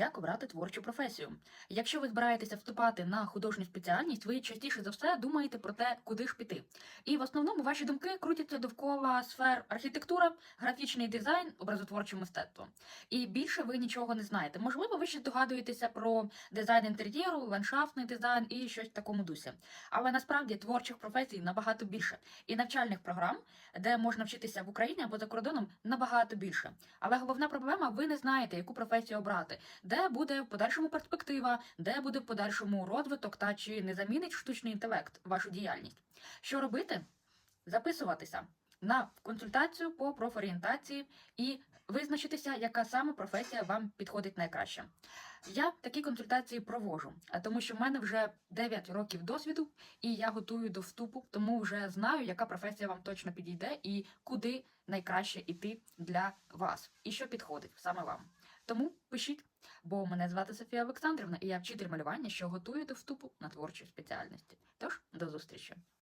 Як обрати творчу професію? Якщо ви збираєтеся вступати на художню спеціальність, ви частіше за все думаєте про те, куди ж піти. І в основному ваші думки крутяться довкола сфер архітектура, графічний дизайн, образотворче мистецтво. І більше ви нічого не знаєте. Можливо, ви ще здогадуєтеся про дизайн інтер'єру, ландшафтний дизайн і щось в такому дусі. Але насправді творчих професій набагато більше, і навчальних програм, де можна вчитися в Україні або за кордоном, набагато більше. Але головна проблема ви не знаєте, яку професію обрати, де буде в подальшому перспектива, де буде в подальшому розвиток та чи не замінить штучний інтелект вашу діяльність. Що робити? Записуватися на консультацію по профорієнтації і визначитися, яка саме професія вам підходить найкраще. Я такі консультації провожу, тому що в мене вже 9 років досвіду, і я готую до вступу, тому вже знаю, яка професія вам точно підійде і куди найкраще йти для вас, і що підходить саме вам. Тому пишіть, бо мене звати Софія Олександрівна, і я вчитель малювання, що готую до вступу на творчі спеціальності. Тож до зустрічі!